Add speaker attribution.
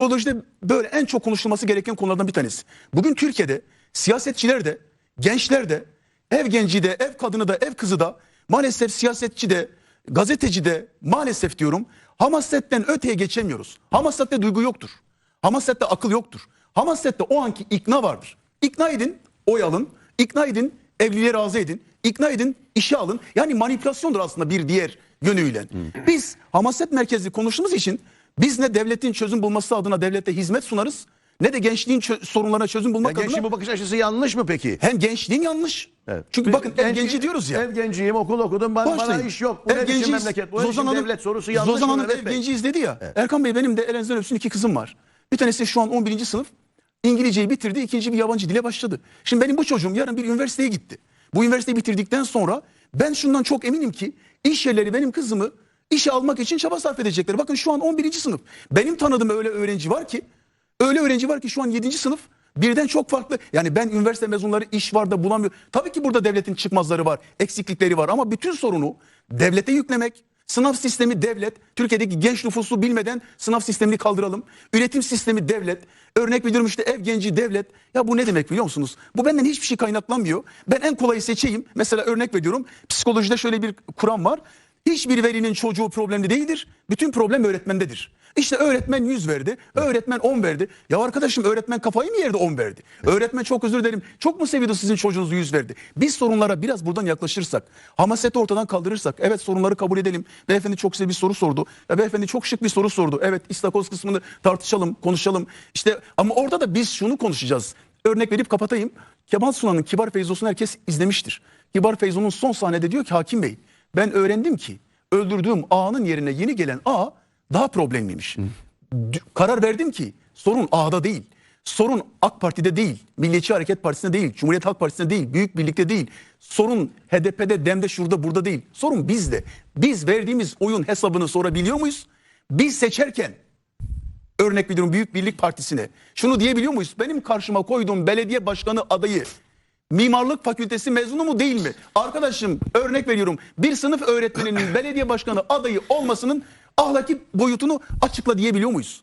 Speaker 1: Psikolojide böyle en çok konuşulması gereken konulardan bir tanesi. Bugün Türkiye'de siyasetçiler de, gençler de, ev genci de, ev kadını da, ev kızı da, maalesef siyasetçi de, gazeteci de maalesef diyorum hamasetten öteye geçemiyoruz. Hamasette duygu yoktur. Hamasette akıl yoktur. Hamasette o anki ikna vardır. İkna edin, oy alın. İkna edin, evliliğe razı edin. İkna edin, işe alın. Yani manipülasyondur aslında bir diğer yönüyle. Biz hamaset merkezli konuştuğumuz için biz ne devletin çözüm bulması adına devlete hizmet sunarız ne de gençliğin çö- sorunlarına çözüm bulmak
Speaker 2: Gençliğin
Speaker 1: adına
Speaker 2: bu bakış açısı yanlış mı peki?
Speaker 1: hem gençliğin yanlış.
Speaker 2: Evet.
Speaker 1: Çünkü
Speaker 2: Bir
Speaker 1: bakın ev genci diyoruz ya.
Speaker 2: Ev genciyim, okul okudum, bana, bana
Speaker 1: Başlayın.
Speaker 2: iş yok. Bu
Speaker 1: Ev
Speaker 2: ne biçim
Speaker 1: genciyiz.
Speaker 2: memleket, bu ne
Speaker 1: Zozan
Speaker 2: biçim
Speaker 1: Hanım,
Speaker 2: devlet sorusu yanlış
Speaker 1: Zozan
Speaker 2: mı
Speaker 1: Hanım
Speaker 2: Mehmet
Speaker 1: ev
Speaker 2: Bey?
Speaker 1: genciyiz dedi ya. Erkan Bey benim de elinizden öpsün iki kızım var. Bir tanesi şu an 11. sınıf. İngilizceyi bitirdi, ikinci bir yabancı dile başladı. Şimdi benim bu çocuğum yarın bir üniversiteye gitti. Bu üniversiteyi bitirdikten sonra ben şundan çok eminim ki iş yerleri benim kızımı işe almak için çaba sarf edecekler. Bakın şu an 11. sınıf. Benim tanıdığım öyle öğrenci var ki, öyle öğrenci var ki şu an 7. sınıf. Birden çok farklı. Yani ben üniversite mezunları iş var da bulamıyor. Tabii ki burada devletin çıkmazları var, eksiklikleri var ama bütün sorunu devlete yüklemek, Sınav sistemi devlet. Türkiye'deki genç nüfusu bilmeden sınav sistemini kaldıralım. Üretim sistemi devlet. Örnek veriyorum işte ev genci devlet. Ya bu ne demek biliyor musunuz? Bu benden hiçbir şey kaynaklanmıyor. Ben en kolayı seçeyim. Mesela örnek veriyorum. Psikolojide şöyle bir kuram var. Hiçbir velinin çocuğu problemli değildir. Bütün problem öğretmendedir. İşte öğretmen 100 verdi. Öğretmen 10 verdi. Ya arkadaşım öğretmen kafayı mı yerde 10 verdi? Öğretmen çok özür dilerim. Çok mu seviyordu sizin çocuğunuzu 100 verdi? Biz sorunlara biraz buradan yaklaşırsak, hamaseti ortadan kaldırırsak, evet sorunları kabul edelim. Beyefendi çok size bir soru sordu. Ya beyefendi çok şık bir soru sordu. Evet istakoz kısmını tartışalım, konuşalım. İşte ama orada da biz şunu konuşacağız. Örnek verip kapatayım. Kemal Sunal'ın Kibar Feyzos'unu herkes izlemiştir. Kibar Feyzo'nun son sahnede diyor ki hakim bey ben öğrendim ki öldürdüğüm A'nın yerine yeni gelen A daha problemliymiş. Karar verdim ki sorun A'da değil. Sorun AK Parti'de değil, Milliyetçi Hareket Partisi'nde değil, Cumhuriyet Halk Partisi'nde değil, Büyük Birlikte değil. Sorun HDP'de, DEM'de, şurada, burada değil. Sorun bizde. Biz verdiğimiz oyun hesabını sorabiliyor muyuz? Biz seçerken örnek veriyorum Büyük Birlik Partisi'ne şunu diyebiliyor muyuz? Benim karşıma koyduğum belediye başkanı adayı mimarlık fakültesi mezunu mu değil mi? Arkadaşım örnek veriyorum bir sınıf öğretmeninin belediye başkanı adayı olmasının ahlaki boyutunu açıkla diyebiliyor muyuz?